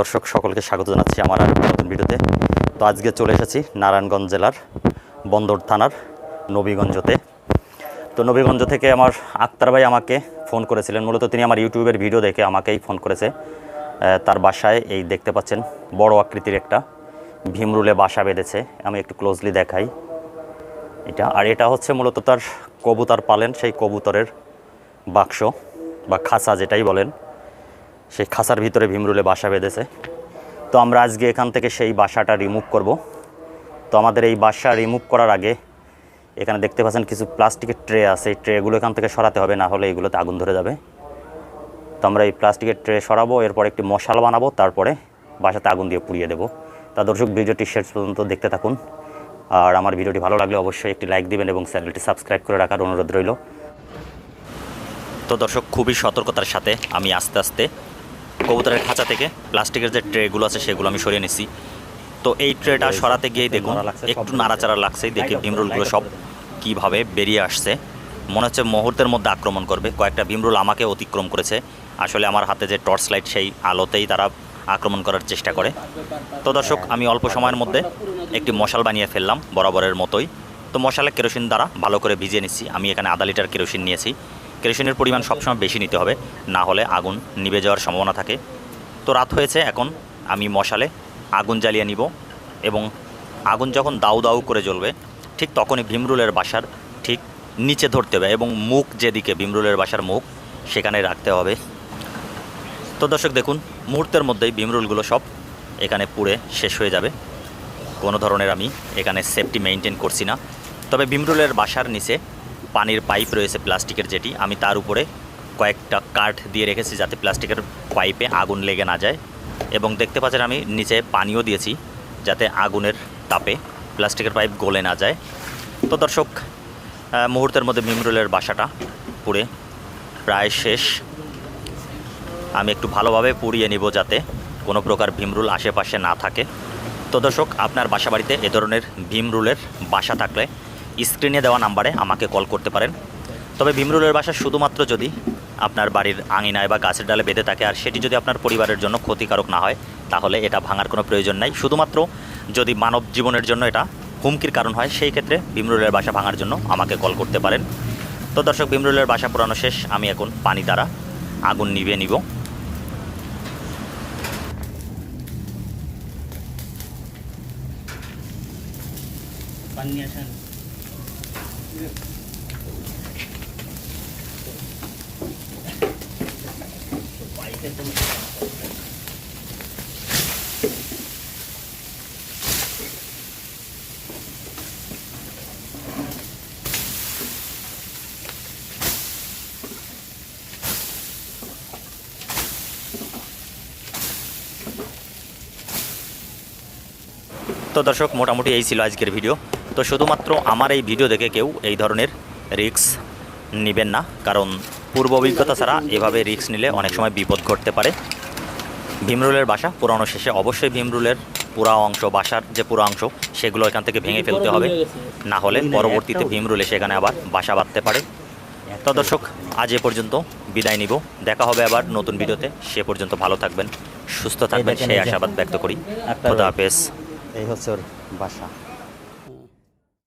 দর্শক, সকলকে স্বাগত জানাচ্ছি আমার আর নতুন ভিডিওতে। তো আজকে চলে এসেছি নারায়ণগঞ্জ জেলার বন্দর থানার নবীগঞ্জতে। তো নবীগঞ্জ থেকে আমার আক্তার ভাই আমাকে ফোন করেছিলেন। মূলত তিনি আমার ইউটিউবের ভিডিও দেখে আমাকেই ফোন করেছে। তার বাসায় এই দেখতে পাচ্ছেন, বড় আকৃতির একটা ভীমরুলে বাসা বেঁধেছে। আমি একটু ক্লোজলি দেখাই। এটা, আর এটা হচ্ছে মূলত তার কবুতর পালেন, সেই কবুতরের বাক্স, বা খাঁচা যেটাই বলেন। সেই খাসার ভিতরে ভীমরুলে বাসা বেঁধেছে। তো আমরা আজকে এখান থেকে সেই বাসাটা রিমুভ করব। তো আমাদের এই বাসা রিমুভ করার আগে এখানে দেখতে পাচ্ছেন কিছু প্লাস্টিকের ট্রে আছে। এই ট্রেগুলো এখান থেকে সরাতে হবে, না হলে এগুলোতে আগুন ধরে যাবে। তো আমরা এই প্লাস্টিকের ট্রে সরাবো, এরপর একটি মশাল বানাবো, তারপরে বাসাতে আগুন দিয়ে পুড়িয়ে দেবো। তা দর্শক ভিডিওটি শেষ পর্যন্ত দেখতে থাকুন। আর আমার ভিডিওটি ভালো লাগলে অবশ্যই একটি লাইক দিবেন এবং চ্যানেলটি সাবস্ক্রাইব করে রাখার অনুরোধ রইল। তো দর্শক, খুবই সতর্কতার সাথে আমি আস্তে আস্তে কবুতরের খাঁচা থেকে প্লাস্টিকের যে ট্রেগুলো আছে সেগুলো আমি সরিয়ে নিচ্ছি তো এই ট্রেটা সরাতে গিয়েই দেখুন একটু নাড়াচাড়া লাগছেই দেখি ভীমরুলগুলো সব কীভাবে বেরিয়ে আসছে। মনে হচ্ছে মুহূর্তের মধ্যে আক্রমণ করবে। কয়েকটা ভীমরুল আমাকে অতিক্রম করেছে। আসলে আমার হাতে যে টর্চ লাইট সেই আলোতেই তারা আক্রমণ করার চেষ্টা করে। তো দর্শক আমি অল্প সময়ের মধ্যে একটি মশাল বানিয়ে ফেললাম বরাবরের মতোই। তো মশালে কেরোসিন দ্বারা ভালো করে ভিজিয়ে নিচ্ছি। আমি এখানে আধা লিটার কেরোসিন নিয়েছি। কেরোসিনের পরিমাণ সবসময় বেশি নিতে হবে, না হলে আগুন নিভে যাওয়ার সম্ভাবনা থাকে। তো রাত হয়েছে এখন, আমি মশালে আগুন জ্বালিয়ে নিব এবং আগুন যখন দাউ দাউ করে জ্বলবে, ঠিক তখনই ভীমরুলের বাসার ঠিক নিচে ধরতে হবে এবং মুখ যেদিকে, ভীমরুলের বাসার মুখ, সেখানে রাখতে হবে। তো দর্শক দেখুন, মুহূর্তের মধ্যেই ভীমরুলগুলো সব এখানে পুড়ে শেষ হয়ে যাবে। কোনো ধরনের আমি এখানে সেফটি মেনটেন করছি না। তবে ভীমরুলের বাসার নিচে পানির পাইপ রয়েছে প্লাস্টিকের যেটি। আমি তার উপরে কয়েকটা কাঠ দিয়ে রেখেছি যাতে প্লাস্টিকের পাইপে আগুন লেগে না যায়। এবং দেখতে পাচ্ছেন আমি নিচে পানিও দিয়েছি যাতে আগুনের তাপে প্লাস্টিকের পাইপ গলে না যায়। তো দর্শক মুহূর্তের মধ্যে ভীমরুলের বাসাটা পুড়ে প্রায় শেষ। আমি একটু ভালোভাবে পুড়িয়ে নিব যাতে কোনো প্রকার ভীমরুল আশেপাশে না থাকে। তো দর্শক, আপনার বাসা বাড়িতে এ ধরনের ভীমরুলের বাসা থাকলে স্ক্রিনে দেওয়া নাম্বারে আমাকে কল করতে পারেন। তবে ভীমরুলের বাসা শুধুমাত্র যদি আপনার বাড়ির আঙিনায় বা গাছের ডালে বেঁধে থাকে, আর সেটি যদি আপনার পরিবারের জন্য ক্ষতিকারক না হয়, তাহলে এটা ভাঙার কোনো প্রয়োজন নাই। শুধুমাত্র যদি মানব জীবনের জন্য এটা হুমকির কারণ হয়, সেই ক্ষেত্রে ভীমরুলের বাসা ভাঙার জন্য আমাকে কল করতে পারেন। তো দর্শক, ভীমরুলের বাসা পোড়ানো শেষ, আমি এখন পানি দ্বারা আগুন নিভিয়ে নিব। পানি নিয়ে আসেন তো দর্শক মোটামুটি এই ছিল আজকের ভিডিও। তো শুধুমাত্র আমার এই ভিডিও দেখে কেউ এই ধরনের রিস্ক নেবেন না কারণ পূর্ব অভিজ্ঞতা ছাড়া এভাবে রিস্ক নিলে অনেক সময় বিপদ ঘটতে পারে। ভীমরুলের বাসা পুরানো শেষে অবশ্যই ভীমরুলের পুরা অংশ বাসার যে পুরো অংশ সেগুলো এখান থেকে ভেঙে ফেলতে হবে। না হলে পরবর্তীতে ভীমরুলে সেখানে আবার বাসা বাঁধতে পারে। তো দর্শক আজ এ পর্যন্ত বিদায় নিব। দেখা হবে আবার নতুন ভিডিওতে। সে পর্যন্ত ভালো থাকবেন সুস্থ থাকবেন সেই আশাবাদ ব্যক্ত করি। খোদা হাফেজ। এই হচ্ছে ওর বাসা।